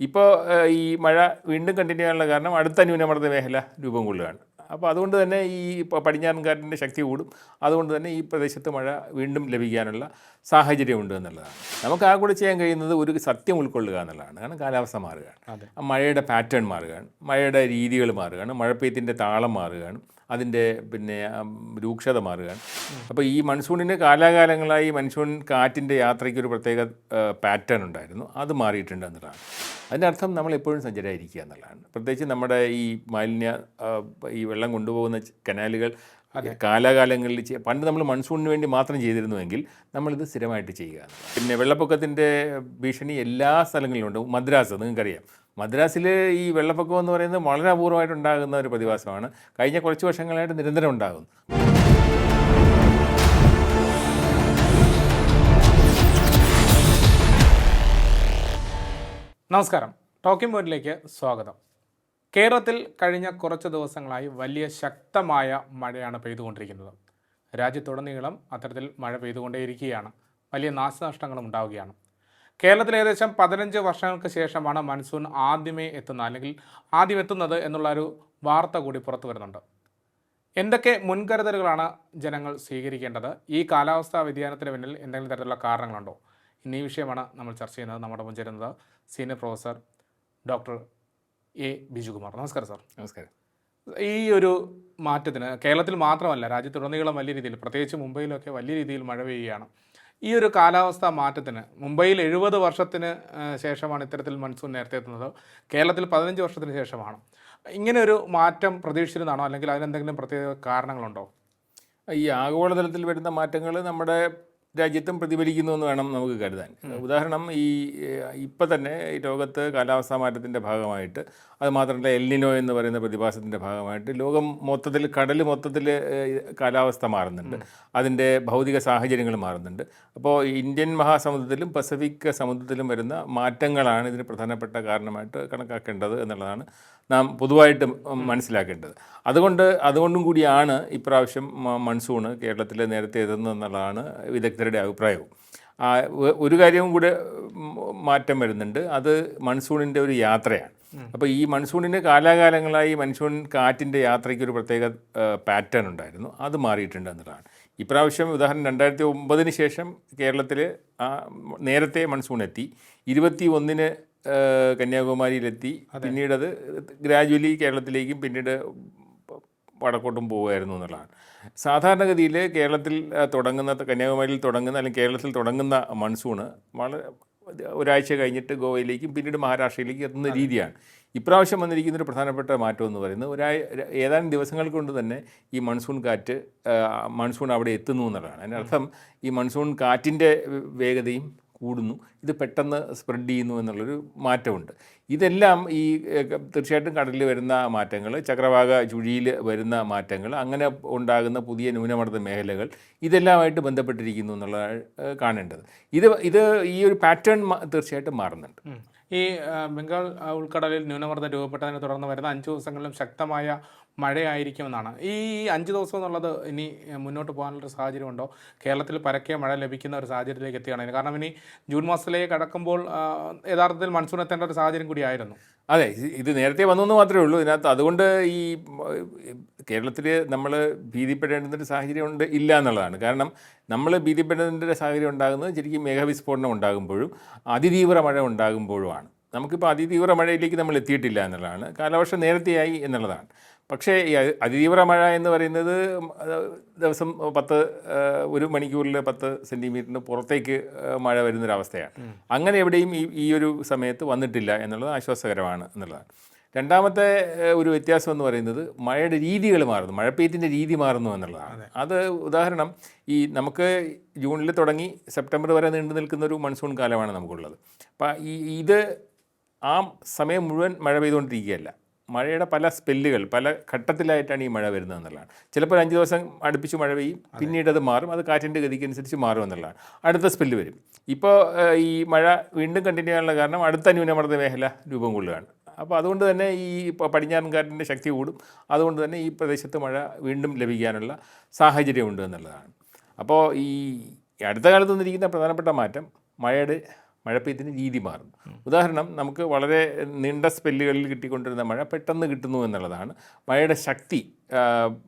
ഇപ്പോൾ ഈ മഴ വീണ്ടും കണ്ടിന്യൂ ചെയ്യാനുള്ള കാരണം അടുത്ത ന്യൂനമർദ്ദ മേഖല രൂപം കൊള്ളുകയാണ്. അപ്പോൾ അതുകൊണ്ട് തന്നെ ഈ പടിഞ്ഞാറൻ കാറ്റിന്റെ ശക്തി കൂടും. അതുകൊണ്ട് തന്നെ ഈ പ്രദേശത്ത് മഴ വീണ്ടും ലഭിക്കാനുള്ള സാഹചര്യമുണ്ട് എന്നുള്ളതാണ്. നമുക്ക് ആ കൂടെ ചെയ്യാൻ കഴിയുന്നത് ഒരു സത്യം ഉൾക്കൊള്ളുക എന്നുള്ളതാണ്. കാരണം കാലാവസ്ഥ മാറുകയാണ്. മഴയുടെ പാറ്റേൺ മാറുകയാണ്. മഴയുടെ രീതികൾ മാറുകയാണ്. മഴപ്പെയ്ത്തിന്റെ താളം മാറുകയാണ്. അതിന്റെ പിന്നെ രൂക്ഷത മാറുകയാണ്. അപ്പോൾ ഈ മൺസൂണിന്റെ കാലാകാലങ്ങളായി മൺസൂൺ കാറ്റിന്റെ യാത്രയ്ക്ക് ഒരു പ്രത്യേക പാറ്റേൺ ഉണ്ടായിരുന്നു. അത് മാറിയിട്ടുണ്ട് എന്നുള്ളതാണ്. അതിന്റെ അർത്ഥം നമ്മൾ എപ്പോഴും സഞ്ചരായിരിക്കുക എന്നുള്ളതാണ്. പ്രത്യേകിച്ച് നമ്മുടെ ഈ മാലിന്യ ഈ വെള്ളം കൊണ്ടുപോകുന്ന കനാലുകൾ കാലാകാലങ്ങളിൽ പണ്ട് നമ്മൾ മൺസൂണിന് വേണ്ടി മാത്രം ചെയ്തിരുന്നുവെങ്കിൽ നമ്മളിത് സ്ഥിരമായിട്ട് ചെയ്യുക പിന്നെ വെള്ളപ്പൊക്കത്തിന്റെ ഭീഷണി എല്ലാ സ്ഥലങ്ങളിലും ഉണ്ട്. മദ്രാസ് നിങ്ങൾക്കറിയാം. മദ്രാസിൽ ഈ വെള്ളപ്പൊക്കം എന്ന് പറയുന്നത് വളരെ അപൂർവമായിട്ടുണ്ടാകുന്ന ഒരു പ്രതിഭാസമാണ്. കഴിഞ്ഞ കുറച്ച് വർഷങ്ങളായിട്ട് നിരന്തരം ഉണ്ടാകുന്നു. നമസ്കാരം. ടോക്കിംഗ് പോയിന്റിലേക്ക് സ്വാഗതം. കേരളത്തിൽ കഴിഞ്ഞ കുറച്ച് ദിവസങ്ങളായി വലിയ ശക്തമായ മഴയാണ് പെയ്തുകൊണ്ടിരിക്കുന്നത്. രാജ്യത്തുടനീളം അത്തരത്തിൽ മഴ പെയ്തുകൊണ്ടേയിരിക്കുകയാണ്. വലിയ നാശനഷ്ടങ്ങളും ഉണ്ടാവുകയാണ്. കേരളത്തിൽ ഏകദേശം പതിനഞ്ച് വർഷങ്ങൾക്ക് ശേഷമാണ് മൺസൂൺ ആദ്യമേ എത്തുന്നത് അല്ലെങ്കിൽ ആദ്യം എത്തുന്നത് എന്നുള്ള ഒരു വാർത്ത കൂടി പുറത്തു വരുന്നുണ്ട്. എന്തൊക്കെ മുൻകരുതലുകളാണ് ജനങ്ങൾ സ്വീകരിക്കേണ്ടത്? ഈ കാലാവസ്ഥാ വ്യതിയാനത്തിന് പിന്നിൽ എന്തെങ്കിലും തരത്തിലുള്ള കാരണങ്ങളുണ്ടോ? ഇന്ന് ഈ വിഷയമാണ് നമ്മൾ ചർച്ച ചെയ്യുന്നത്. നമ്മുടെ മുൻ ചേരുന്നത് senior professor doctor A Bijukumar. നമസ്കാരം സാർ. നമസ്കാരം. ഈ ഒരു മാറ്റത്തിന് കേരളത്തിൽ മാത്രമല്ല രാജ്യത്തുടനീളം വലിയ രീതിയിൽ പ്രത്യേകിച്ച് മുംബൈയിലൊക്കെ വലിയ രീതിയിൽ മഴ പെയ്യുകയാണ്. ഈ ഒരു കാലാവസ്ഥാ മാറ്റത്തിന് മുംബൈയിൽ എഴുപത് വർഷത്തിന് ശേഷമാണ് ഇത്തരത്തിൽ മൺസൂൺ നേരത്തെ എത്തുന്നത്. കേരളത്തിൽ പതിനഞ്ച് വർഷത്തിന് ശേഷമാണ്. ഇങ്ങനെ ഒരു മാറ്റം പ്രതീക്ഷിച്ചിരുന്നാണോ അല്ലെങ്കിൽ അതിനെന്തെങ്കിലും പ്രത്യേക കാരണങ്ങളുണ്ടോ? ഈ ആഗോളതലത്തിൽ വരുന്ന മാറ്റങ്ങൾ നമ്മുടെ രാജ്യത്തും പ്രതിഫലിക്കുന്നു എന്ന് വേണം നമുക്ക് കരുതാൻ. ഉദാഹരണം ഈ ഇപ്പം തന്നെ ഈ ലോകത്ത് കാലാവസ്ഥാ മാറ്റത്തിന്റെ ഭാഗമായിട്ട് അതുമാത്രമല്ല മാത്രമല്ല എൽനിനോ എന്ന് പറയുന്ന പ്രതിഭാസത്തിന്റെ ഭാഗമായിട്ട് ലോകം മൊത്തത്തിൽ കടൽ മൊത്തത്തിൽ കാലാവസ്ഥ മാറുന്നുണ്ട്. അതിന്റെ ഭൗതിക സാഹചര്യങ്ങൾ മാറുന്നുണ്ട്. അപ്പോൾ ഇന്ത്യൻ മഹാസമുദ്രത്തിലും പസഫിക് സമുദ്രത്തിലും വരുന്ന മാറ്റങ്ങളാണ് ഇതിന് പ്രധാനപ്പെട്ട കാരണമായിട്ട് കണക്കാക്കേണ്ടത് എന്നുള്ളതാണ് നാം പൊതുവായിട്ട് മനസ്സിലാക്കേണ്ടത്. അതുകൊണ്ട് അതുകൊണ്ടും കൂടിയാണ് ഇപ്രാവശ്യം മൺസൂണ് കേരളത്തിൽ നേരത്തെ എത്തുന്നതെന്നുള്ളതാണ് വിദഗ്ധരുടെ അഭിപ്രായവും. ഒരു കാര്യവും കൂടെ മാറ്റം വരുന്നുണ്ട്. അത് മൺസൂണിന്റെ ഒരു യാത്രയാണ്. അപ്പോൾ ഈ മൺസൂണിന് കാലാകാലങ്ങളായി മൺസൂൺ കാറ്റിന്റെ യാത്രയ്ക്ക് ഒരു പ്രത്യേക പാറ്റേൺ ഉണ്ടായിരുന്നു. അത് മാറിയിട്ടുണ്ട് എന്നുള്ളതാണ്. ഇപ്രാവശ്യം ഉദാഹരണം രണ്ടായിരത്തി ഒമ്പതിന് ശേഷം കേരളത്തിൽ നേരത്തെ മൺസൂൺ എത്തി. ഇരുപത്തി ഒന്നിന് കന്യാകുമാരിയിലെത്തി. പിന്നീട് അത് ഗ്രാജുവലി കേരളത്തിലേക്കും പിന്നീട് വടക്കോട്ടും പോവുമായിരുന്നു എന്നുള്ളതാണ്. സാധാരണഗതിയിൽ കേരളത്തിൽ തുടങ്ങുന്ന കന്യാകുമാരിയിൽ തുടങ്ങുന്ന അല്ലെങ്കിൽ കേരളത്തിൽ തുടങ്ങുന്ന മൺസൂണ് വളരെ ഒരാഴ്ച കഴിഞ്ഞിട്ട് ഗോവയിലേക്കും പിന്നീട് മഹാരാഷ്ട്രയിലേക്കും എത്തുന്ന രീതിയാണ്. ഇപ്രാവശ്യം വന്നിരിക്കുന്ന ഒരു പ്രധാനപ്പെട്ട മാറ്റം എന്ന് പറയുന്നത് ഒരാ ഏതാനും ദിവസങ്ങൾ കൊണ്ട് തന്നെ ഈ മൺസൂൺ കാറ്റ് മൺസൂൺ അവിടെ എത്തുന്നു എന്നുള്ളതാണ്. അതിനർത്ഥം അർത്ഥം ഈ മൺസൂൺ കാറ്റിന്റെ വേഗതയും കൂടുന്നു. ഇത് പെട്ടെന്ന് സ്പ്രെഡ് ചെയ്യുന്നു എന്നുള്ളൊരു മാറ്റമുണ്ട്. ഇതെല്ലാം ഈ തീർച്ചയായിട്ടും കടലിൽ വരുന്ന മാറ്റങ്ങൾ ചക്രവാക ചുഴിയിൽ വരുന്ന മാറ്റങ്ങൾ അങ്ങനെ ഉണ്ടാകുന്ന പുതിയ ന്യൂനമർദ്ദ മേഖലകൾ ഇതെല്ലാമായിട്ട് ബന്ധപ്പെട്ടിരിക്കുന്നു എന്നുള്ള കാണേണ്ടത്. ഇത് ഇത് ഈ ഒരു പാറ്റേൺ തീർച്ചയായിട്ടും മാറുന്നുണ്ട്. ഈ ബംഗാൾ ഉൾക്കടലിൽ ന്യൂനമർദ്ദം രൂപപ്പെട്ടതിനെ തുടർന്ന് വരുന്ന അഞ്ച് ദിവസങ്ങളിലും ശക്തമായ മഴയായിരിക്കുമെന്നാണ്. ഈ അഞ്ച് ദിവസം എന്നുള്ളത് ഇനി മുന്നോട്ട് പോകാനുള്ളൊരു സാഹചര്യമുണ്ടോ? കേരളത്തിൽ പരക്കെ മഴ ലഭിക്കുന്ന ഒരു സാഹചര്യത്തിലേക്ക് എത്തുകയാണ് കാരണം ഇനി ജൂൺ മാസത്തിലേക്ക് കടക്കുമ്പോൾ യഥാർത്ഥത്തിൽ മൺസൂൺ എത്തേണ്ട ഒരു സാഹചര്യം കൂടിയായിരുന്നു അതെ ഇത് നേരത്തെ വന്നു എന്ന് മാത്രമേ ഉള്ളൂ. ഇതിനകത്ത് അതുകൊണ്ട് ഈ കേരളത്തിൽ നമ്മൾ ഭീതിപ്പെടേണ്ടതിന്റെ സാഹചര്യം ഉണ്ട് ഇല്ല എന്നുള്ളതാണ്. കാരണം നമ്മൾ ഭീതിപ്പെടേണ്ട സാഹചര്യം ഉണ്ടാകുന്നത് ശരിക്കും മേഘവിസ്ഫോടനം ഉണ്ടാകുമ്പോഴും അതിതീവ്ര മഴ ഉണ്ടാകുമ്പോഴുമാണ്. നമുക്കിപ്പോൾ അതിതീവ്ര മഴയിലേക്ക് നമ്മൾ എത്തിയിട്ടില്ല എന്നുള്ളതാണ്. കാലവർഷം നേരത്തെയായി എന്നുള്ളതാണ്. പക്ഷേ ഈ അതിതീവ്ര മഴ എന്ന് പറയുന്നത് ദിവസം പത്ത് ഒരു മണിക്കൂറിൽ പത്ത് സെന്റിമീറ്ററിന് പുറത്തേക്ക് മഴ വരുന്നൊരവസ്ഥയാണ്. അങ്ങനെ എവിടെയും ഈ ഈ ഒരു സമയത്ത് വന്നിട്ടില്ല എന്നുള്ളത് ആശ്വാസകരമാണ് എന്നുള്ളതാണ്. രണ്ടാമത്തെ ഒരു വ്യത്യാസം എന്ന് പറയുന്നത് മഴയുടെ രീതികൾ മാറുന്നു. മഴപ്പെയ്ത്തിന്റെ രീതി മാറുന്നു എന്നുള്ളതാണ്. അത്. ഉദാഹരണം ഈ നമുക്ക് ജൂണിൽ തുടങ്ങി സെപ്റ്റംബർ വരെ നീണ്ടു നിൽക്കുന്ന ഒരു മൺസൂൺ കാലമാണ് നമുക്കുള്ളത്. അപ്പം ഈ ഇത് ആ സമയം മുഴുവൻ മഴ പെയ്തുകൊണ്ടിരിക്കുകയല്ല. മഴയുടെ പല സ്പെല്ലുകൾ പല ഘട്ടത്തിലായിട്ടാണ് ഈ മഴ വരുന്നത് എന്നുള്ളതാണ്. ചിലപ്പോൾ ഒരു അഞ്ച് ദിവസം അടുപ്പിച്ച് മഴ പെയ്യും പിന്നീട് അത് മാറും അത് കാറ്റിന്റെ ഗതിക്കനുസരിച്ച് മാറും എന്നുള്ളതാണ്. അടുത്ത സ്പെല്ല് വരും. ഇപ്പോൾ ഈ മഴ വീണ്ടും കണ്ടിന്യൂ ചെയ്യാനുള്ള കാരണം അടുത്ത ന്യൂനമർദ്ദ മേഖല രൂപം കൊള്ളുകയാണ്. അപ്പോൾ അതുകൊണ്ട് തന്നെ ഈ പടിഞ്ഞാറൻ കാറ്റിന്റെ ശക്തി കൂടും. അതുകൊണ്ട് തന്നെ ഈ പ്രദേശത്ത് മഴ വീണ്ടും ലഭിക്കാനുള്ള സാഹചര്യമുണ്ട് എന്നുള്ളതാണ്. അപ്പോൾ ഈ അടുത്ത കാലത്ത് വന്നിരിക്കുന്ന പ്രധാനപ്പെട്ട മാറ്റം മഴയുടെ മഴ പെയ്തിന് രീതി മാറും ഉദാഹരണം നമുക്ക് വളരെ നീണ്ട സ്പെല്ലുകളിൽ കിട്ടിക്കൊണ്ടിരുന്ന മഴ പെട്ടെന്ന് കിട്ടുന്നു എന്നുള്ളതാണ് മഴയുടെ ശക്തി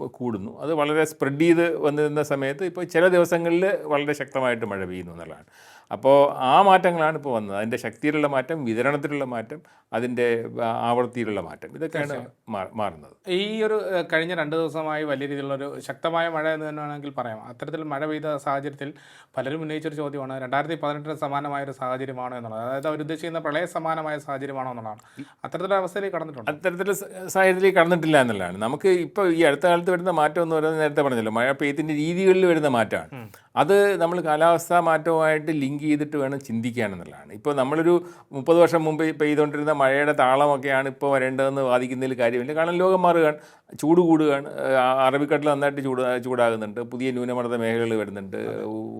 കൂടുന്നു. അത് വളരെ സ്പ്രെഡ് ചെയ്ത് വന്നിരുന്ന സമയത്ത് ഇപ്പോൾ ചില ദിവസങ്ങളിൽ വളരെ ശക്തമായിട്ട് മഴ പെയ്യുന്നു എന്നുള്ളതാണ്. അപ്പോൾ ആ മാറ്റങ്ങളാണ് ഇപ്പോൾ വന്നത്. അതിന്റെ ശക്തിയിലുള്ള മാറ്റം വിതരണത്തിലുള്ള മാറ്റം അതിന്റെ ആവർത്തിയിലുള്ള ആവൃത്തിയിലുള്ള മാറ്റം ഇതൊക്കെയാണ് മാറുന്നത്. ഈ ഒരു കഴിഞ്ഞ രണ്ട് ദിവസമായി വലിയ രീതിയിലുള്ളൊരു ശക്തമായ മഴ എന്ന് തന്നെ വേണമെങ്കിൽ പറയാം. അത്തരത്തിൽ മഴ പെയ്ത സാഹചര്യത്തിൽ പലരും ഉന്നയിച്ചൊരു ചോദ്യമാണ് രണ്ടായിരത്തി പതിനെട്ടിന് സമാനമായ ഒരു സാഹചര്യമാണോ എന്നുള്ളത്? അതായത് അവർ ഉദ്ദേശിക്കുന്ന പ്രളയ സമാനമായ സാഹചര്യമാണോ എന്നുള്ളതാണ്. അത്തരത്തിലുള്ള അവസ്ഥയിലേക്ക് കടന്നിട്ടുണ്ട്? അത്തരത്തിൽ സാഹചര്യത്തിലേക്ക് കടന്നിട്ടില്ല എന്നുള്ളതാണ്. നമുക്ക് ഇപ്പോൾ ഈ അടുത്ത കാലത്ത് വരുന്ന മാറ്റം എന്ന് പറയുന്നത് നേരത്തെ പറഞ്ഞല്ലോ മഴ പെയ്ത്തിന്റെ രീതികളിൽ വരുന്ന മാറ്റമാണ്. അത് നമ്മൾ കാലാവസ്ഥാ മാറ്റവുമായിട്ട് ലിങ്ക് ചെയ്തിട്ട് വേണം ചിന്തിക്കാൻ എന്നുള്ളതാണ് ഇപ്പോൾ നമ്മളൊരു മുപ്പത് വർഷം മുമ്പ് പെയ്തുകൊണ്ടിരുന്ന മഴയുടെ താളമൊക്കെയാണ് ഇപ്പോൾ വരേണ്ടതെന്ന് വാദിക്കുന്നതിൽ കാര്യമില്ല. കാരണം ലോകം മാറുകയാണ്. ചൂട് കൂടുകയാണ്. അറബിക്കടൽ നന്നായിട്ട് ചൂട് ചൂടാകുന്നുണ്ട്. പുതിയ ന്യൂനമർദ്ദ മേഖലകൾ വരുന്നുണ്ട്.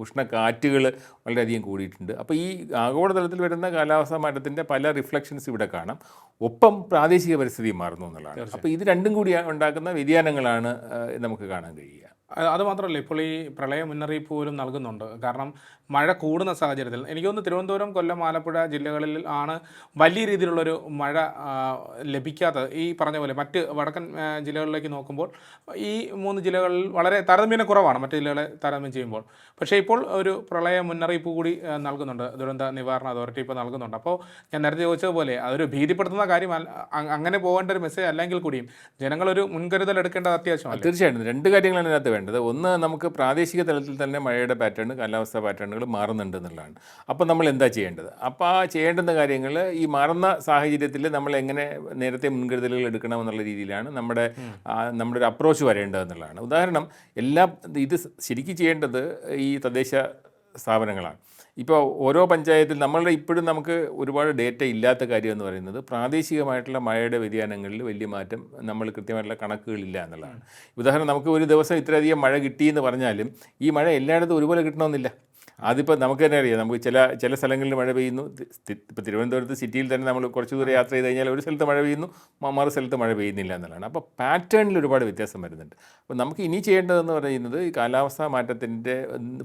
ഉഷ്ണക്കാറ്റുകൾ വളരെയധികം കൂടിയിട്ടുണ്ട്. അപ്പോൾ ഈ ആഗോളതലത്തിൽ വരുന്ന കാലാവസ്ഥാ മാറ്റത്തിന്റെ പല റിഫ്ലക്ഷൻസ് ഇവിടെ കാണാം. ഒപ്പം പ്രാദേശിക പരിസ്ഥിതി മാറുന്നു എന്നുള്ളതാണ്. അപ്പോൾ ഇത് രണ്ടും കൂടി ഉണ്ടാക്കുന്ന വ്യതിയാനങ്ങളാണ് നമുക്ക് കാണാൻ കഴിയുക. അത് അത് ഇപ്പോൾ ഈ പ്രളയ മുന്നറിയിപ്പ് പോലും നൽകുന്നുണ്ട്. കാരണം മഴ കൂടുന്ന സാഹചര്യത്തിൽ. എനിക്ക് തോന്നുന്നു തിരുവനന്തപുരം കൊല്ലം ആലപ്പുഴ ജില്ലകളിൽ ആണ് വലിയ രീതിയിലുള്ളൊരു മഴ ലഭിക്കാത്തത്. ഈ പറഞ്ഞ പോലെ മറ്റ് വടക്കൻ ജില്ലകളിലേക്ക് നോക്കുമ്പോൾ ഈ മൂന്ന് ജില്ലകളിൽ വളരെ താരതമ്യേന കുറവാണ് മറ്റ് ജില്ലകളെ താരതമ്യം ചെയ്യുമ്പോൾ. പക്ഷേ ഇപ്പോൾ ഒരു പ്രളയ മുന്നറിയിപ്പ് കൂടി നൽകുന്നുണ്ട്. ദുരന്ത നിവാരണ അതോറിറ്റി ഇപ്പോൾ നൽകുന്നുണ്ട്. അപ്പോൾ ഞാൻ നേരത്തെ ചോദിച്ചതുപോലെ അതൊരു ഭീതിപ്പെടുത്തുന്ന കാര്യം അങ്ങനെ പോകേണ്ട ഒരു മെസ്സേജ് അല്ലെങ്കിൽ കൂടിയും ജനങ്ങളൊരു മുൻകരുതൽ എടുക്കേണ്ടത് അത്യാവശ്യമാണ് തീർച്ചയായിട്ടും. രണ്ട് കാര്യങ്ങളാണ് ഇതിനകത്ത് വേണ്ടത്. ഒന്ന് നമുക്ക് പ്രാദേശിക തലത്തിൽ തന്നെ മഴയുടെ പാറ്റേൺ കാലാവസ്ഥ പാറ്റേണുകൾ മാറുന്നുണ്ട് എന്നുള്ളതാണ് അപ്പോൾ നമ്മൾ എന്താ ചെയ്യേണ്ടത്? അപ്പോൾ ആ ചെയ്യേണ്ടുന്ന കാര്യങ്ങൾ ഈ മാറുന്ന സാഹചര്യത്തിൽ നമ്മൾ എങ്ങനെ നേരത്തെ മുൻകരുതലുകൾ എടുക്കണമെന്നുള്ള രീതിയിലാണ് നമ്മുടെ നമ്മുടെ ഒരു അപ്രോച്ച് വരേണ്ടതെന്നുള്ളതാണ്. ഉദാഹരണം എല്ലാ ഇത് ശരിക്കും ചെയ്യേണ്ടത് ഈ തദ്ദേശ സ്ഥാപനങ്ങളാണ്. ഇപ്പോൾ ഓരോ പഞ്ചായത്തിൽ നമ്മളുടെ ഇപ്പോഴും നമുക്ക് ഒരുപാട് ഡേറ്റ ഇല്ലാത്ത കാര്യം എന്ന് പറയുന്നത് പ്രാദേശികമായിട്ടുള്ള മഴയുടെ വ്യതിയാനങ്ങളിൽ വലിയ മാറ്റം നമ്മൾ കൃത്യമായിട്ടുള്ള കണക്കുകളില്ല എന്നുള്ളതാണ്. ഉദാഹരണം നമുക്ക് ഒരു ദിവസം ഇത്രയധികം മഴ കിട്ടിയെന്ന് പറഞ്ഞാലും ഈ മഴ എല്ലായിടത്തും ഒരുപോലെ കിട്ടണമെന്നില്ല. അതിപ്പോൾ നമുക്ക് തന്നെ അറിയാം. നമുക്ക് ചില ചില സ്ഥലങ്ങളിൽ മഴ പെയ്യുന്നു. ഇപ്പോൾ തിരുവനന്തപുരത്ത് സിറ്റിയിൽ തന്നെ നമ്മൾ കുറച്ച് ദൂരം യാത്ര ചെയ്ത് കഴിഞ്ഞാൽ ഒരു സ്ഥലത്ത് മഴ പെയ്യുന്നു മറു സ്ഥലത്ത് മഴ പെയ്യുന്നില്ല എന്നുള്ളതാണ്. അപ്പോൾ പാറ്റേണിൽ ഒരുപാട് വ്യത്യാസം വരുന്നുണ്ട്. അപ്പോൾ നമുക്ക് ഇനി ചെയ്യേണ്ടതെന്ന് പറയുന്നത് ഈ കാലാവസ്ഥാ മാറ്റത്തിന്റെ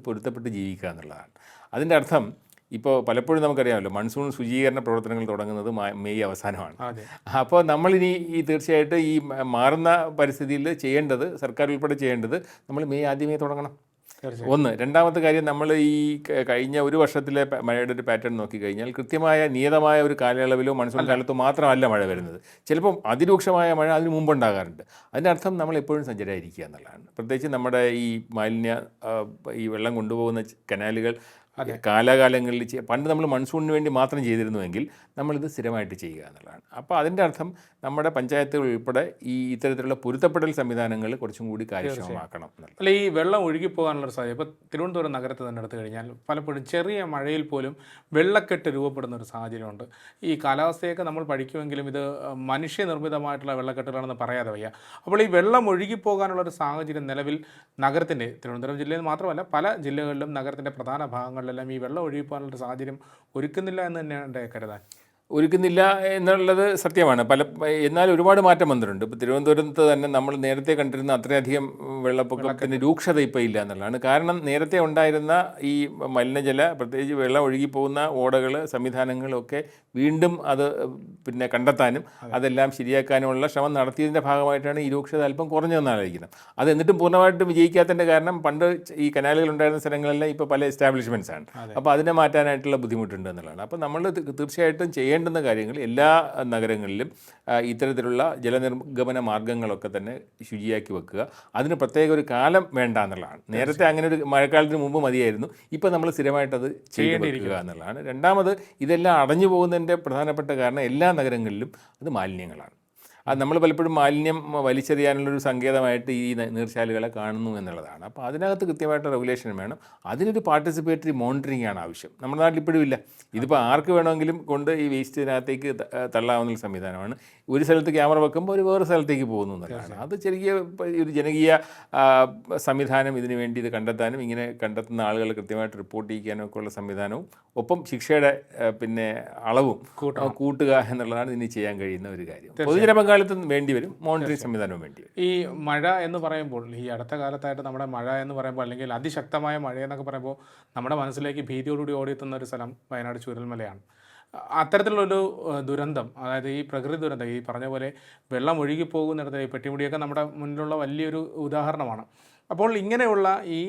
പൊരുത്തപ്പെട്ട് ജീവിക്കുക എന്നുള്ളതാണ്. അതിന്റെ അർത്ഥം ഇപ്പോൾ പലപ്പോഴും നമുക്കറിയാമല്ലോ മൺസൂൺ ശുചീകരണ പ്രവർത്തനങ്ങൾ തുടങ്ങുന്നത് മെയ് അവസാനമാണ്. അപ്പോൾ നമ്മളിനി ഈ തീർച്ചയായിട്ടും ഈ മാറുന്ന പരിസ്ഥിതിയിൽ ചെയ്യേണ്ടത് സർക്കാർ ഉൾപ്പെടെ ചെയ്യേണ്ടത് നമ്മൾ മെയ് ആദ്യമേ തുടങ്ങണം. ഒന്ന് രണ്ടാമത്തെ കാര്യം നമ്മൾ ഈ കഴിഞ്ഞ ഒരു വർഷത്തിലെ മഴയുടെ ഒരു പാറ്റേൺ നോക്കിക്കഴിഞ്ഞാൽ കൃത്യമായ നിയതമായ ഒരു കാലയളവിലോ മൺസൂൺ കാലത്തോ മാത്രമല്ല മഴ വരുന്നത്. ചിലപ്പം അതിരൂക്ഷമായ മഴ അതിന് മുമ്പുണ്ടാകാറുണ്ട് അതിന്റെ അർത്ഥം നമ്മൾ എപ്പോഴും സഞ്ചരായിരിക്കുക എന്നുള്ളതാണ്. പ്രത്യേകിച്ച് നമ്മുടെ ഈ മാലിന്യ ഈ വെള്ളം കൊണ്ടുപോകുന്ന കനാലുകൾ കാലാകാലങ്ങളിൽ പണ്ട് നമ്മൾ മൺസൂണിന് വേണ്ടി മാത്രം ചെയ്തിരുന്നുവെങ്കിൽ നമ്മളിത് സ്ഥിരമായിട്ട് ചെയ്യുക എന്നുള്ളതാണ്. അപ്പോൾ അതിന്റെ അർത്ഥം നമ്മുടെ പഞ്ചായത്തുകൾ ഉൾപ്പെടെ ഈ ഇത്തരത്തിലുള്ള പൊരുത്തപ്പെടൽ സംവിധാനങ്ങൾ കുറച്ചും കൂടി കാര്യക്ഷമമാക്കണം അല്ല ഈ വെള്ളം ഒഴുകിപ്പോകാനുള്ള ഒരു സാധ്യത ഇപ്പോൾ തിരുവനന്തപുരം നഗരത്തിൽ തന്നെ എടുത്തു കഴിഞ്ഞാൽ പലപ്പോഴും ചെറിയ മഴയിൽ പോലും വെള്ളക്കെട്ട് രൂപപ്പെടുന്ന ഒരു സാഹചര്യമുണ്ട്. ഈ കാലാവസ്ഥയൊക്കെ നമ്മൾ പഠിക്കുമെങ്കിലും ഇത് മനുഷ്യനിർമ്മിതമായിട്ടുള്ള വെള്ളക്കെട്ടുകളാണെന്ന് പറയാതെ വയ്യ. അപ്പോൾ ഈ വെള്ളം ഒഴുകിപ്പോകാനുള്ള ഒരു സാഹചര്യം നിലവിൽ നഗരത്തിന്റെ തിരുവനന്തപുരം ജില്ലയിൽ മാത്രമല്ല പല ജില്ലകളിലും നഗരത്തിന്റെ പ്രധാന ഭാഗങ്ങളിലെല്ലാം ഈ വെള്ളം ഒഴുകിപ്പോകാനുള്ള സാഹചര്യം ഒരുക്കുന്നില്ല എന്ന് തന്നെയാണ് കരുതാൻ ഒരുക്കുന്നില്ല എന്നുള്ളത് സത്യമാണ്. പല എന്നാൽ ഒരുപാട് മാറ്റം വന്നിട്ടുണ്ട്. ഇപ്പോൾ തിരുവനന്തപുരത്ത് തന്നെ നമ്മൾ നേരത്തെ കണ്ടിരുന്ന അത്രയധികം വെള്ളപ്പൊക്കത്തിന്റെ രൂക്ഷത ഇപ്പോൾ ഇല്ല എന്നുള്ളതാണ്. കാരണം നേരത്തെ ഉണ്ടായിരുന്ന ഈ മലിനജല പ്രത്യേകിച്ച് വെള്ളം ഒഴുകിപ്പോകുന്ന ഓടകൾ സംവിധാനങ്ങളൊക്കെ വീണ്ടും അത് പിന്നെ കണ്ടെത്താനും അതെല്ലാം ശരിയാക്കാനുമുള്ള ശ്രമം നടത്തിയതിന്റെ ഭാഗമായിട്ടാണ് ഈ രൂക്ഷത അല്പം കുറഞ്ഞതെന്നാണ് ആലോചിക്കുന്നത്. അത് എന്നിട്ടും പൂർണമായിട്ടും വിജയിക്കാത്തതിന്റെ കാരണം പണ്ട് ഈ കനാലുകൾ ഉണ്ടായിരുന്ന സ്ഥലങ്ങളെല്ലാം ഇപ്പോൾ പല എസ്റ്റാബ്ലിഷ്മെന്റ്സ് ആണ്. അപ്പോൾ അതിനെ മാറ്റാനായിട്ടുള്ള ബുദ്ധിമുട്ടുണ്ട് എന്നുള്ളതാണ്. അപ്പോൾ നമ്മൾ തീർച്ചയായിട്ടും തീർച്ചയായിട്ടും ചെയ്യേണ്ടുന്ന കാര്യങ്ങൾ എല്ലാ നഗരങ്ങളിലും ഇത്തരത്തിലുള്ള ജലനിർഗമന മാർഗങ്ങളൊക്കെ തന്നെ ശുചിയാക്കി വെക്കുക. അതിന് പ്രത്യേക ഒരു കാലം വേണ്ട എന്നുള്ളതാണ്. നേരത്തെ അങ്ങനെ ഒരു മഴക്കാലത്തിന് മുമ്പ് മതിയായിരുന്നു. ഇപ്പോൾ നമ്മൾ സ്ഥിരമായിട്ടത് ചെയ്യേണ്ടിയിരിക്കുക എന്നുള്ളതാണ്. രണ്ടാമത് ഇതെല്ലാം അടഞ്ഞു പോകുന്നതിന്റെ പ്രധാനപ്പെട്ട കാരണം എല്ലാ നഗരങ്ങളിലും അത് മാലിന്യങ്ങളാണ്. അത് നമ്മൾ പലപ്പോഴും മാലിന്യം വലിച്ചെറിയാനുള്ളൊരു സങ്കേതമായിട്ട് ഈ നീർച്ചാലുകളെ കാണുന്നു എന്നുള്ളതാണ്. അപ്പോൾ അതിനകത്ത് കൃത്യമായിട്ട് റെഗുലേഷൻ വേണം. അതിനൊരു പാർട്ടിസിപ്പേറ്ററി മോണിറ്ററിംഗ് ആണ് ആവശ്യം. നമ്മുടെ നാട്ടിൽ ഇപ്പോഴും ഇല്ല. ഇതിപ്പോൾ ആർക്ക് വേണമെങ്കിലും കൊണ്ട് ഈ വേസ്റ്റിനകത്തേക്ക് തള്ളാവുന്ന ഒരു സംവിധാനമാണ്. ഒരു സ്ഥലത്ത് ക്യാമറ വെക്കുമ്പോൾ ഒരു വേറെ സ്ഥലത്തേക്ക് പോകുന്നു എന്നുള്ളതാണ്. അത് ചെറിയ ഒരു ജനകീയ സംവിധാനം ഇതിനു വേണ്ടി ഇത് കണ്ടെത്താനും ഇങ്ങനെ കണ്ടെത്തുന്ന ആളുകൾ കൃത്യമായിട്ട് റിപ്പോർട്ട് ചെയ്യിക്കാനും ഒക്കെ ഉള്ള സംവിധാനവും ഒപ്പം ശിക്ഷയുടെ പിന്നെ അളവും കൂട്ടുക എന്നുള്ളതാണ് ഇനി ചെയ്യാൻ കഴിയുന്ന ഒരു കാര്യം. പൊതുജന പങ്കാളിത്തം കാലത്തും വേണ്ടി വരും മോണിറ്ററിംഗ് സംവിധാനവും വേണ്ടി വരും. ഈ മഴ എന്ന് പറയുമ്പോൾ ഈ അടുത്ത കാലത്തായിട്ട് നമ്മുടെ മഴ എന്ന് പറയുമ്പോൾ അല്ലെങ്കിൽ അതിശക്തമായ മഴ എന്നൊക്കെ പറയുമ്പോൾ നമ്മുടെ മനസ്സിലേക്ക് ഭീതിയോടുകൂടി ഓടിയെത്തുന്ന ഒരു സ്ഥലം വയനാട് ചുരൽമലയാണ് അത്തരത്തിലുള്ളൊരു ദുരന്തം അതായത് ഈ പ്രകൃതി ദുരന്തം ഈ പറഞ്ഞ പോലെ വെള്ളം ഒഴുകി പോകുന്നിടത്ത് ഈ പെട്ടിമുടിയൊക്കെ നമ്മുടെ മുന്നിലുള്ള വലിയൊരു ഉദാഹരണമാണ്. അപ്പോൾ ഇങ്ങനെയുള്ള ഈ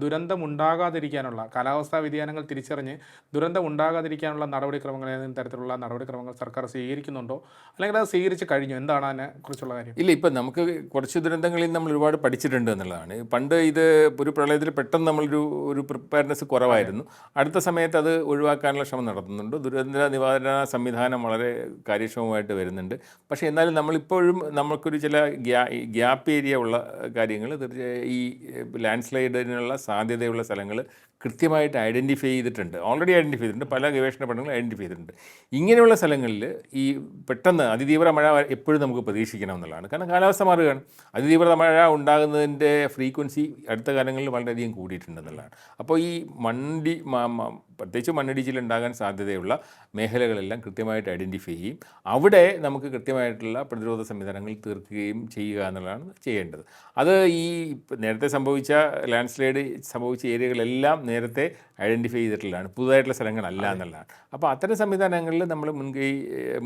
ദുരന്തം ഉണ്ടാകാതിരിക്കാനുള്ള കാലാവസ്ഥാ വ്യതിയാനങ്ങൾ തിരിച്ചറിഞ്ഞ് ദുരന്തം ഉണ്ടാകാതിരിക്കാനുള്ള നടപടിക്രമങ്ങൾ ഏതെങ്കിലും തരത്തിലുള്ള നടപടിക്രമങ്ങൾ സർക്കാർ സ്വീകരിക്കുന്നുണ്ടോ? അല്ലെങ്കിൽ അത് സ്വീകരിച്ച് കഴിഞ്ഞു? എന്താണ് അതിനെ കുറിച്ചുള്ള കാര്യം? ഇല്ല ഇപ്പം നമുക്ക് കുറച്ച് ദുരന്തങ്ങളിൽ നമ്മൾ ഒരുപാട് പഠിച്ചിട്ടുണ്ട് എന്നുള്ളതാണ്. പണ്ട് ഇത് ഒരു പ്രളയത്തിൽ പെട്ടെന്ന് നമ്മളൊരു ഒരു പ്രിപ്പയർനെസ് കുറവായിരുന്നു. അടുത്ത സമയത്ത് അത് ഒഴിവാക്കാനുള്ള ശ്രമം നടത്തുന്നുണ്ട്. ദുരന്ത നിവാരണ സംവിധാനം വളരെ കാര്യക്ഷമമായിട്ട് വരുന്നുണ്ട്. പക്ഷേ എന്നാലും നമ്മളിപ്പോഴും നമുക്കൊരു ചില ഗ്യാ ഗ്യാപ്പ് ഏരിയ ഉള്ള കാര്യങ്ങൾ തീർച്ചയായും ഈ ലാൻഡ് സ്ലൈഡിനുള്ള സാധ്യതയുള്ള സ്ഥലങ്ങൾ കൃത്യമായിട്ട് ഐഡന്റിഫൈ ചെയ്തിട്ടുണ്ട്. ഓൾറെഡി ഐഡന്റിഫൈ ചെയ്തിട്ടുണ്ട്. പല ഗവേഷണ പഠനങ്ങളും ഐഡന്റിഫൈ ചെയ്തിട്ടുണ്ട്. ഇങ്ങനെയുള്ള സ്ഥലങ്ങളിൽ ഈ പെട്ടെന്ന് അതിതീവ്ര മഴ എപ്പോഴും നമുക്ക് പ്രതീക്ഷിക്കണം എന്നുള്ളതാണ്. കാരണം കാലാവസ്ഥ മാറുകയാണ്. അതിതീവ്ര മഴ ഉണ്ടാകുന്നതിന്റെ ഫ്രീക്വൻസി അടുത്ത കാലങ്ങളിൽ വളരെയധികം കൂടിയിട്ടുണ്ടെന്നുള്ളതാണ് അപ്പോൾ ഈ മണ്ടി മ- മ- പ്രത്യേകിച്ച് മണ്ണിടിച്ചിലുണ്ടാകാൻ സാധ്യതയുള്ള മേഖലകളെല്ലാം കൃത്യമായിട്ട് ഐഡന്റിഫൈ ചെയ്യും. അവിടെ നമുക്ക് കൃത്യമായിട്ടുള്ള പ്രതിരോധ സംവിധാനങ്ങൾ തീർക്കുകയും ചെയ്യുക എന്നുള്ളതാണ് ചെയ്യേണ്ടത്. അത് ഈ നേരത്തെ സംഭവിച്ച ലാൻഡ് സ്ലൈഡ് സംഭവിച്ച ഏരിയകളെല്ലാം നേരത്തെ ഐഡന്റിഫൈ ചെയ്തിട്ടുള്ളതാണ്. പുതുതായിട്ടുള്ള സ്ഥലങ്ങളല്ല എന്നുള്ളതാണ്. അപ്പോൾ അത്തരം സംവിധാനങ്ങളിൽ നമ്മൾ മുൻകൈ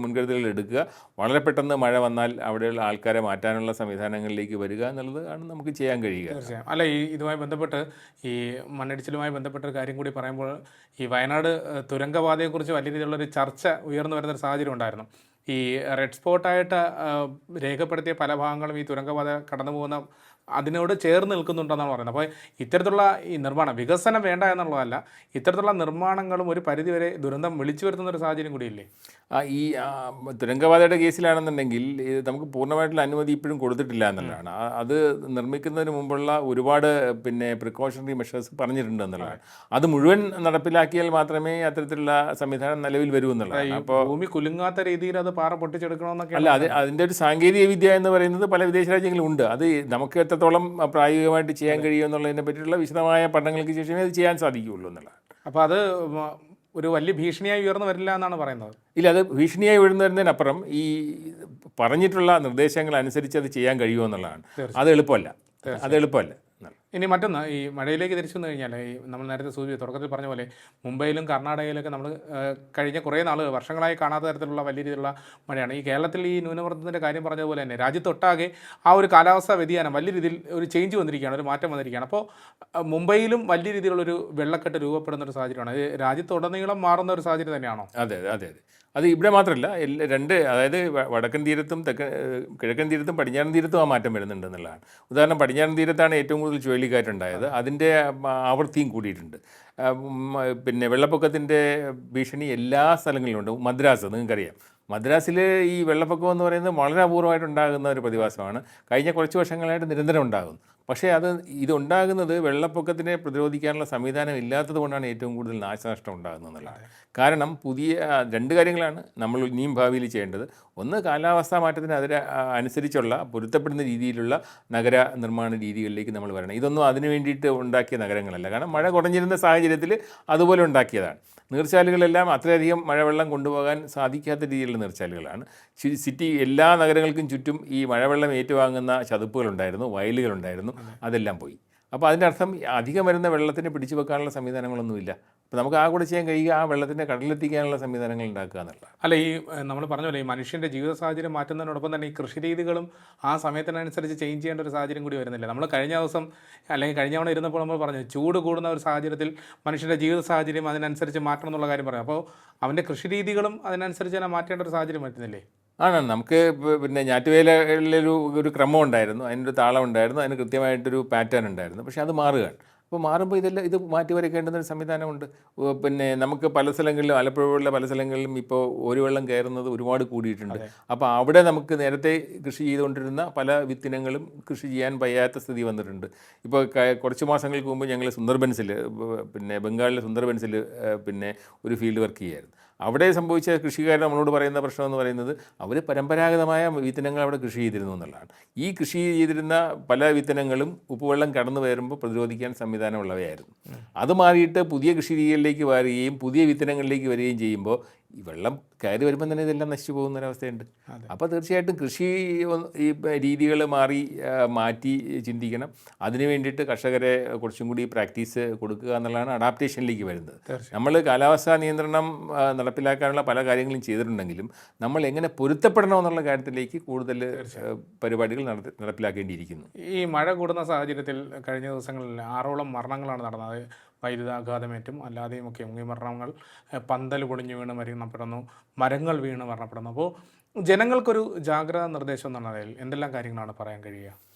മുൻകരുതലുകൾ എടുക്കുക. വളരെ പെട്ടെന്ന് മഴ വന്നാൽ അവിടെയുള്ള ആൾക്കാരെ മാറ്റാനുള്ള സംവിധാനങ്ങളിലേക്ക് വരിക എന്നുള്ളത് ആണ് നമുക്ക് ചെയ്യാൻ കഴിയുക. തീർച്ചയായും. അല്ല ഈ ഇതുമായി ബന്ധപ്പെട്ട് ഈ മണ്ണിടിച്ചിലുമായി ബന്ധപ്പെട്ട ഒരു കാര്യം കൂടി പറയുമ്പോൾ ഈ വയനാട് തുരങ്കപാതയെക്കുറിച്ച് വലിയ രീതിയിലുള്ളൊരു ചർച്ച ഉയർന്നു വരുന്ന ഒരു സാഹചര്യം ഉണ്ടായിരുന്നു. ഈ റെഡ് സ്പോട്ടായിട്ട് രേഖപ്പെടുത്തിയ പല ഭാഗങ്ങളും ഈ തുരങ്കപാത കടന്നു പോകുന്ന അതിനോട് ചേർന്ന് നിൽക്കുന്നുണ്ടെന്നാണ് പറയുന്നത്. അപ്പോൾ ഇത്തരത്തിലുള്ള ഈ നിർമ്മാണം വികസനം വേണ്ട എന്നുള്ളതല്ല ഇത്തരത്തിലുള്ള നിർമ്മാണങ്ങളും ഒരു പരിധിവരെ ദുരന്തം വിളിച്ചു വരുത്തുന്ന ഒരു സാഹചര്യം കൂടിയില്ലേ? ഈ തുരങ്കപാതയുടെ കേസിലാണെന്നുണ്ടെങ്കിൽ ഇത് നമുക്ക് പൂർണമായിട്ടുള്ള അനുമതി ഇപ്പോഴും കൊടുത്തിട്ടില്ല എന്നുള്ളതാണ്. അത് നിർമ്മിക്കുന്നതിന് മുമ്പുള്ള ഒരുപാട് പിന്നെ പ്രിക്കോഷണറി മെഷേഴ്സ് പറഞ്ഞിട്ടുണ്ട് എന്നുള്ളതാണ്. അത് മുഴുവൻ നടപ്പിലാക്കിയാൽ മാത്രമേ അത്തരത്തിലുള്ള സംവിധാനം നിലവിൽ വരൂ എന്നുള്ളതാണ്. അപ്പോൾ ഭൂമി കുലുങ്ങാത്ത രീതിയിൽ അത് പാറ പൊട്ടിച്ചെടുക്കണമെന്നൊക്കെ അല്ല അത് അതിന്റെ ഒരു സാങ്കേതിക വിദ്യ എന്ന് പറയുന്നത് പല വിദേശ രാജ്യങ്ങളിലും ഉണ്ട്. അത് നമുക്ക് എത്രത്തോളം പ്രായോഗികമായിട്ട് ചെയ്യാൻ കഴിയും എന്നുള്ളതിനെ പറ്റിയുള്ള വിശദമായ പഠനങ്ങൾക്ക് ശേഷമേ അത് ചെയ്യാൻ സാധിക്കുകയുള്ളൂ എന്നുള്ളതാണ്. അപ്പോൾ അത് ഒരു വലിയ ഭീഷണിയായി ഉയർന്നു വരില്ല എന്നാണ് പറയുന്നത്? ഇല്ല അത് ഭീഷണിയായി ഉയർന്നു വരുന്നതിനപ്പുറം ഈ പറഞ്ഞിട്ടുള്ള നിർദ്ദേശങ്ങൾ അനുസരിച്ച് അത് ചെയ്യാൻ കഴിയുമോ എന്നുള്ളതാണ് അത് എളുപ്പമല്ല. അത് എളുപ്പമല്ല. ഇനി മറ്റൊന്ന് ഈ മഴയിലേക്ക് തിരിച്ചു വന്നു കഴിഞ്ഞാൽ ഈ നമ്മൾ നേരത്തെ സൂചിപ്പിച്ചു തുടക്കത്തിൽ പറഞ്ഞ പോലെ മുംബൈയിലും കർണാടകയിലൊക്കെ നമ്മൾ കഴിഞ്ഞ കുറേ നാൾ വർഷങ്ങളായി കാണാത്ത തരത്തിലുള്ള വലിയ രീതിയിലുള്ള മഴയാണ്. ഈ കേരളത്തിൽ ഈ ന്യൂനമർദ്ദത്തിന്റെ കാര്യം പറഞ്ഞതുപോലെ തന്നെ രാജ്യത്തൊട്ടാകെ ആ ഒരു കാലാവസ്ഥാ വ്യതിയാനം വലിയ രീതിയിൽ ഒരു ചേഞ്ച് വന്നിരിക്കുകയാണ് ഒരു മാറ്റം വന്നിരിക്കുകയാണ്. അപ്പോൾ മുംബൈയിലും വലിയ രീതിയിലുള്ളൊരു വെള്ളക്കെട്ട് രൂപപ്പെടുന്ന ഒരു സാഹചര്യമാണ്. ഇത് രാജ്യത്തുടനീളം മാറുന്ന ഒരു സാഹചര്യം തന്നെയാണോ? അതെ അതെ അതെ. അതെ ഇവിടെ മാത്രമല്ല രണ്ട് അതായത് വടക്കൻ തീരത്തും തെക്കൻ കിഴക്കൻ തീരത്തും പടിഞ്ഞാറൻ തീരത്തും ആ മാറ്റം വരുന്നുണ്ടെന്നുള്ളതാണ് ഉദാഹരണം പടിഞ്ഞാറൻ തീരത്താണ് ഏറ്റവും കൂടുതൽ ചുഴലിക്കാറ്റുണ്ടായത്. അതിന്റെ ആവൃത്തിയും കൂടിയിട്ടുണ്ട്. പിന്നെ വെള്ളപ്പൊക്കത്തിന്റെ ഭീഷണി എല്ലാ സ്ഥലങ്ങളിലും ഉണ്ട് മദ്രാസ് നിങ്ങൾക്കറിയാം. മദ്രാസിൽ ഈ വെള്ളപ്പൊക്കം എന്ന് പറയുന്നത് വളരെ അപൂർവമായിട്ടുണ്ടാകുന്ന ഒരു പ്രതിഭാസമാണ്. കഴിഞ്ഞ കുറച്ച് വർഷങ്ങളായിട്ട് നിരന്തരം ഉണ്ടാകുന്നു. പക്ഷേ അത് ഇതുണ്ടാകുന്നത് വെള്ളപ്പൊക്കത്തിനെ പ്രതിരോധിക്കാനുള്ള സംവിധാനം ഇല്ലാത്തത് കൊണ്ടാണ് ഏറ്റവും കൂടുതൽ നാശനഷ്ടം ഉണ്ടാകുന്നത് എന്നുള്ളതാണ്. കാരണം പുതിയ രണ്ട് കാര്യങ്ങളാണ് നമ്മൾ ഇനിയും ഭാവിയിൽ ചെയ്യേണ്ടത്. ഒന്ന് കാലാവസ്ഥാ മാറ്റത്തിന് അതിന് അനുസരിച്ചുള്ള പൊരുത്തപ്പെടുന്ന രീതിയിലുള്ള നഗര നിർമ്മാണ രീതികളിലേക്ക് നമ്മൾ വരണം. ഇതൊന്നും അതിന് വേണ്ടിയിട്ട് ഉണ്ടാക്കിയ നഗരങ്ങളല്ല. കാരണം മഴ കുറഞ്ഞിരുന്ന സാഹചര്യത്തിൽ അതുപോലെ ഉണ്ടാക്കിയതാണ്. നീർച്ചാലുകളെല്ലാം അത്രയധികം മഴവെള്ളം കൊണ്ടുപോകാൻ സാധിക്കാത്ത രീതിയിലുള്ള നീർച്ചാലുകളാണ്. സിറ്റി എല്ലാ നഗരങ്ങൾക്കും ചുറ്റും ഈ മഴവെള്ളം ഏറ്റുവാങ്ങുന്ന ചതുപ്പുകളുണ്ടായിരുന്നു വയലുകളുണ്ടായിരുന്നു. അതെല്ലാം പോയി. അപ്പോൾ അതിന്റെ അർത്ഥം അധികം വരുന്ന വെള്ളത്തിന് പിടിച്ചു വെക്കാനുള്ള സംവിധാനങ്ങളൊന്നുമില്ല. അപ്പോൾ നമുക്ക് ആ കൂടെ ചെയ്യാൻ കഴിയുക ആ വെള്ളത്തിന്റെ കടലെത്തിക്കാനുള്ള സംവിധാനങ്ങൾ ഉണ്ടാക്കുക എന്നുള്ളത് അല്ല ഈ നമ്മൾ പറഞ്ഞ പോലെ ഈ മനുഷ്യന്റെ ജീവിത സാഹചര്യം മാറ്റുന്നതിനോടൊപ്പം തന്നെ ഈ കൃഷി രീതികളും ആ സമയത്തിനനുസരിച്ച് ചേഞ്ച് ചെയ്യേണ്ട ഒരു സാഹചര്യം കൂടി വരുന്നില്ല. നമ്മൾ കഴിഞ്ഞ ദിവസം അല്ലെങ്കിൽ കഴിഞ്ഞ തവണ ഇരുന്നപ്പോൾ നമ്മൾ പറഞ്ഞു ചൂട് കൂടുന്ന ഒരു സാഹചര്യത്തിൽ മനുഷ്യന്റെ ജീവിത സാഹചര്യം അതിനനുസരിച്ച് മാറ്റണം എന്നുള്ള കാര്യം പറയാം. അപ്പോൾ അവന്റെ കൃഷി രീതികളും അതിനനുസരിച്ച് തന്നെ മാറ്റേണ്ട ഒരു സാഹചര്യം വരുന്നില്ലേ? ആണ്? നമുക്ക് പിന്നെ ഞാറ്റുവേലയിലൊരു ഒരു ക്രമം ഉണ്ടായിരുന്നു. അതിനൊരു താളം ഉണ്ടായിരുന്നു. അതിന് കൃത്യമായിട്ടൊരു പാറ്റേൺ ഉണ്ടായിരുന്നു. പക്ഷേ അത് മാറുകയാണ്. അപ്പോൾ മാറുമ്പോൾ ഇതെല്ലാം ഇത് മാറ്റി വരയ്ക്കേണ്ടുന്ന ഒരു സംവിധാനമുണ്ട്. പിന്നെ നമുക്ക് പല സ്ഥലങ്ങളിലും ആലപ്പുഴ പോലുള്ള പല സ്ഥലങ്ങളിലും ഇപ്പോൾ ഒരു വെള്ളം കയറുന്നത് ഒരുപാട് കൂടിയിട്ടുണ്ട്. അപ്പോൾ അവിടെ നമുക്ക് നേരത്തെ കൃഷി ചെയ്തുകൊണ്ടിരുന്ന പല വിത്തിനങ്ങളും കൃഷി ചെയ്യാൻ വയ്യാത്ത സ്ഥിതി വന്നിട്ടുണ്ട്. ഇപ്പോൾ കുറച്ച് മാസങ്ങൾക്ക് മുമ്പ് ഞങ്ങൾ സുന്ദർബൻസിൽ പിന്നെ ബംഗാളിലെ സുന്ദർബൻസിൽ പിന്നെ ഒരു ഫീൽഡ് വർക്ക് ചെയ്യായിരുന്നു. അവിടെ സംഭവിച്ച കൃഷിക്കാർ നമ്മളോട് പറയുന്ന പ്രശ്നം എന്ന് പറയുന്നത് അവർ പരമ്പരാഗതമായ വിത്തനങ്ങൾ അവിടെ കൃഷി ചെയ്തിരുന്നു എന്നുള്ളതാണ്. ഈ കൃഷി ചെയ്തിരുന്ന പല വിത്തനങ്ങളും ഉപ്പുവെള്ളം കടന്നു വരുമ്പോൾ പ്രതിരോധിക്കാൻ സംവിധാനമുള്ളവയായിരുന്നു അത് മാറിയിട്ട് പുതിയ കൃഷി രീതികളിലേക്ക് വരികയും പുതിയ വിത്തനങ്ങളിലേക്ക് വരികയും ചെയ്യുമ്പോൾ ഈ വെള്ളം കയറി വരുമ്പോൾ തന്നെ ഇതെല്ലാം നശിച്ചു പോകുന്നൊരവസ്ഥയുണ്ട്. അപ്പോൾ തീർച്ചയായിട്ടും കൃഷി ഈ രീതികൾ മാറി മാറ്റി ചിന്തിക്കണം. അതിനു വേണ്ടിയിട്ട് കർഷകരെ കുറച്ചും കൂടി പ്രാക്ടീസ് കൊടുക്കുക എന്നുള്ളതാണ് അഡാപ്റ്റേഷനിലേക്ക് വരുന്നത്. നമ്മൾ കാലാവസ്ഥാ നിയന്ത്രണം നടപ്പിലാക്കാനുള്ള പല കാര്യങ്ങളും ചെയ്തിട്ടുണ്ടെങ്കിലും നമ്മൾ എങ്ങനെ പൊരുത്തപ്പെടണം എന്നുള്ള കാര്യത്തിലേക്ക് കൂടുതൽ പരിപാടികൾ നടപ്പിലാക്കേണ്ടിയിരിക്കുന്നു. ഈ മഴ കൂടുന്ന സാഹചര്യത്തിൽ കഴിഞ്ഞ ദിവസങ്ങളിൽ ആറോളം മരണങ്ങളാണ് നടന്നത്. വൈദ്യുതാഘാതമേറ്റും അല്ലാതെയും ഒക്കെ മുങ്ങി മരണങ്ങൾ പന്തൽ പൊടിഞ്ഞു വീണ് മരണപ്പെടുന്നു മരങ്ങൾ വീണ് മരണപ്പെടുന്നു. അപ്പോൾ ജനങ്ങൾക്കൊരു ജാഗ്രതാ നിർദ്ദേശം എന്നുള്ള നിലയിൽ എന്തെല്ലാം കാര്യങ്ങളാണ് പറയാൻ കഴിയുക?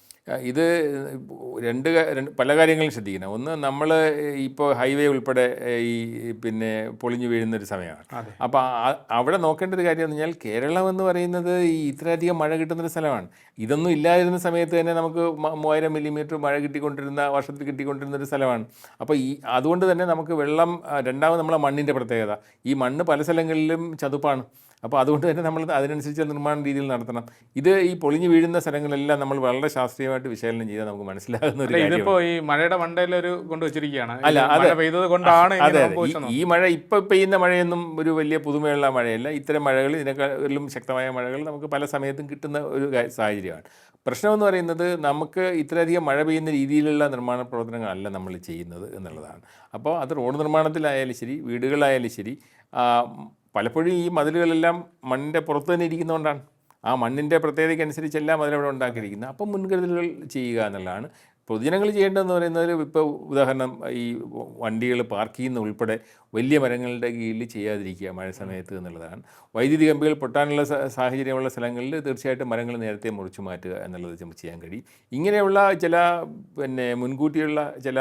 ഇത് രണ്ട് പല കാര്യങ്ങളും ശ്രദ്ധിക്കണം. ഒന്ന് നമ്മൾ ഇപ്പോൾ ഹൈവേ ഉൾപ്പെടെ ഈ പിന്നെ പൊളിഞ്ഞു വീഴുന്ന ഒരു സമയമാണ്. അപ്പോൾ അവിടെ നോക്കേണ്ട ഒരു കാര്യം എന്ന് പറഞ്ഞാൽ കേരളം എന്ന് പറയുന്നത് ഈ ഇത്രയധികം മഴ കിട്ടുന്നൊരു സ്ഥലമാണ്. ഇതൊന്നും ഇല്ലാതിരുന്ന സമയത്ത് തന്നെ നമുക്ക് മൂവായിരം മില്ലിമീറ്റർ മഴ കിട്ടിക്കൊണ്ടിരുന്ന വർഷത്തിൽ കിട്ടിക്കൊണ്ടിരുന്ന ഒരു സ്ഥലമാണ്. അപ്പോൾ ഈ അതുകൊണ്ട് തന്നെ നമുക്ക് വെള്ളം രണ്ടാമത് നമ്മളെ മണ്ണിന്റെ പ്രത്യേകത. ഈ മണ്ണ് പല സ്ഥലങ്ങളിലും ചതുപ്പാണ്. അപ്പോൾ അതുകൊണ്ട് തന്നെ നമ്മൾ അതിനനുസരിച്ച് നിർമ്മാണ രീതിയിൽ നടത്തണം. ഇത് ഈ പൊളിഞ്ഞു വീഴുന്ന സ്ഥലങ്ങളെല്ലാം നമ്മൾ വളരെ ശാസ്ത്രീയമായിട്ട് വിശകലനം ചെയ്താൽ നമുക്ക് മനസ്സിലാകുന്ന ഒരു ഇതിപ്പോ ഈ മഴയുടെ മണ്ടയിലൊരു കൊണ്ടുവച്ചിരിക്കുകയാണ് അല്ല, അത്. പെയ്തത് കൊണ്ടാണ് അതെ ഈ- മഴ ഇപ്പൊ പെയ്യുന്ന മഴയൊന്നും ഒരു വലിയ പുതുമയുള്ള മഴയല്ല. ഇത്തരം മഴകൾ ഇതിനേക്കാളും ശക്തമായ മഴകൾ നമുക്ക് പല സമയത്തും കിട്ടുന്ന ഒരു സാഹചര്യമാണ്. പ്രശ്നമെന്ന് പറയുന്നത് നമുക്ക് ഇത്രയധികം മഴ പെയ്യുന്ന രീതിയിലുള്ള നിർമ്മാണ പ്രവർത്തനങ്ങളല്ല നമ്മൾ ചെയ്യുന്നത് എന്നുള്ളതാണ്. അപ്പോൾ അത് റോഡ് നിർമ്മാണത്തിലായാലും ശരി വീടുകളായാലും ശരി പലപ്പോഴും ഈ മതിലുകളെല്ലാം മണ്ണിന്റെ പുറത്ത് തന്നെ ഇരിക്കുന്നതുകൊണ്ടാണ്. ആ മണ്ണിന്റെ പ്രത്യേകതയ്ക്കനുസരിച്ചെല്ലാം അതിലവിടെ ഉണ്ടാക്കിയിരിക്കുന്നത്. അപ്പം മുൻകരുതലുകൾ ചെയ്യുക എന്നുള്ളതാണ്. പൊതുജനങ്ങൾ ചെയ്യേണ്ടതെന്ന് പറയുന്നത് ഇപ്പോൾ ഉദാഹരണം ഈ വണ്ടികൾ പാർക്ക് ചെയ്യുന്ന ഉൾപ്പെടെ വലിയ മരങ്ങളുടെ കീഴിൽ ചെയ്യാതിരിക്കുക മഴ സമയത്ത് എന്നുള്ളതാണ്. വൈദ്യുതി കമ്പികൾ പൊട്ടാനുള്ള സാഹചര്യമുള്ള സ്ഥലങ്ങളിൽ തീർച്ചയായിട്ടും മരങ്ങൾ നേരത്തെ മുറിച്ചു മാറ്റുക എന്നുള്ളത് നമുക്ക് ചെയ്യാൻ കഴിയും. ഇങ്ങനെയുള്ള ചില പിന്നെ മുൻകൂട്ടിയുള്ള ചില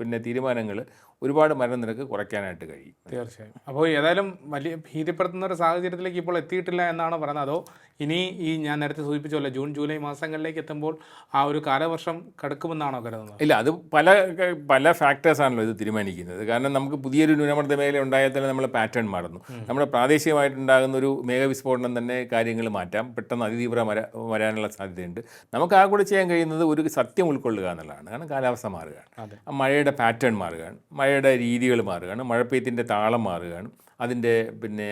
പിന്നെ തീരുമാനങ്ങൾ ഒരുപാട് മരണനിരക്ക് കുറയ്ക്കാനായിട്ട് കഴിയും. തീർച്ചയായും. അപ്പോൾ ഏതായാലും വലിയ ഭീതിപ്പെടുത്തുന്ന ഒരു സാഹചര്യത്തിലേക്ക് ഇപ്പോൾ എത്തിയിട്ടില്ല എന്നാണ് പറയുന്നത്? അതോ ഇനി ഈ ഞാൻ നേരത്തെ സൂചിപ്പിച്ചല്ലോ ജൂൺ ജൂലൈ മാസങ്ങളിലേക്ക് എത്തുമ്പോൾ ആ ഒരു കാലവർഷം കടക്കുമെന്നാണോ കരുതുന്നത്? ഇല്ല അത് പല പല ഫാക്ടേഴ്സാണല്ലോ ഇത് തീരുമാനിക്കുന്നത്. കാരണം നമുക്ക് പുതിയൊരു ന്യൂനമർദ്ദ മേഖല ഉണ്ടായാൽ തന്നെ നമ്മൾ പാറ്റേൺ മാറുന്നു. നമ്മുടെ പ്രാദേശികമായിട്ടുണ്ടാകുന്ന ഒരു മേഘവിസ്ഫോടനം തന്നെ കാര്യങ്ങൾ മാറ്റാം. പെട്ടെന്ന് അതിതീവ്ര വര വരാനുള്ള സാധ്യതയുണ്ട്. നമുക്ക് ആ കൂടെ ചെയ്യാൻ കഴിയുന്നത് ഒരു സത്യം ഉൾക്കൊള്ളുക എന്നുള്ളതാണ്. കാരണം കാലാവസ്ഥ മാറുകയാണ്. മഴയുടെ പാറ്റേൺ മാറുകയാണ്. മഴയുടെ രീതികൾ മാറുകയാണ്. മഴപ്പെയ്ത്തിന്റെ താളം മാറുകയാണ്. അതിന്റെ പിന്നെ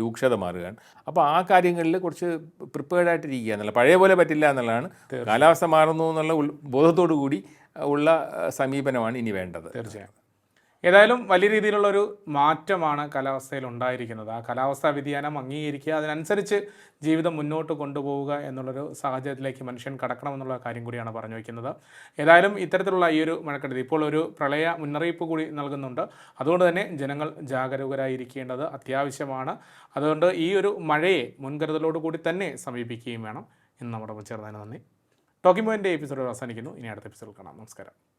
രൂക്ഷത മാറുകയാണ്. അപ്പോൾ ആ കാര്യങ്ങളിൽ കുറച്ച് പ്രിപ്പയർഡ് ആയിട്ടിരിക്കുക എന്നുള്ള പഴയ പോലെ പറ്റില്ല എന്നുള്ളതാണ്. കാലാവസ്ഥ മാറുന്നു എന്നുള്ള ഉൾ ബോധത്തോടു കൂടി ഉള്ള സമീപനമാണ് ഇനി വേണ്ടത്. തീർച്ചയായും. ഏതായാലും വലിയ രീതിയിലുള്ള ഒരു മാറ്റമാണ് കാലാവസ്ഥയിൽ ഉണ്ടായിരിക്കുന്നത്. ആ കാലാവസ്ഥാ വ്യതിയാനം അംഗീകരിക്കുക അതിനനുസരിച്ച് ജീവിതം മുന്നോട്ട് കൊണ്ടുപോവുക എന്നുള്ളൊരു സാഹചര്യത്തിലേക്ക് മനുഷ്യൻ കടക്കണമെന്നുള്ള കാര്യം കൂടിയാണ് പറഞ്ഞു വയ്ക്കുന്നത്. ഏതായാലും ഇത്തരത്തിലുള്ള ഈ ഒരു മഴക്കെടുതി ഇപ്പോൾ ഒരു പ്രളയ മുന്നറിയിപ്പ് കൂടി നൽകുന്നുണ്ട്. അതുകൊണ്ട് തന്നെ ജനങ്ങൾ ജാഗരൂകരായിരിക്കേണ്ടത് അത്യാവശ്യമാണ്. അതുകൊണ്ട് ഈ ഒരു മഴയെ മുൻകരുതലോട് കൂടി തന്നെ സമീപിക്കുകയും വേണം. ഇന്ന് നമ്മുടെ ചേർന്നതിന് നന്ദി. ടോക്കിംഗ് പോയിന്റെ എപ്പിസോഡ് അവസാനിക്കുന്നു. ഇനി അടുത്ത എപ്പിസോഡിൽ കാണാം. നമസ്കാരം.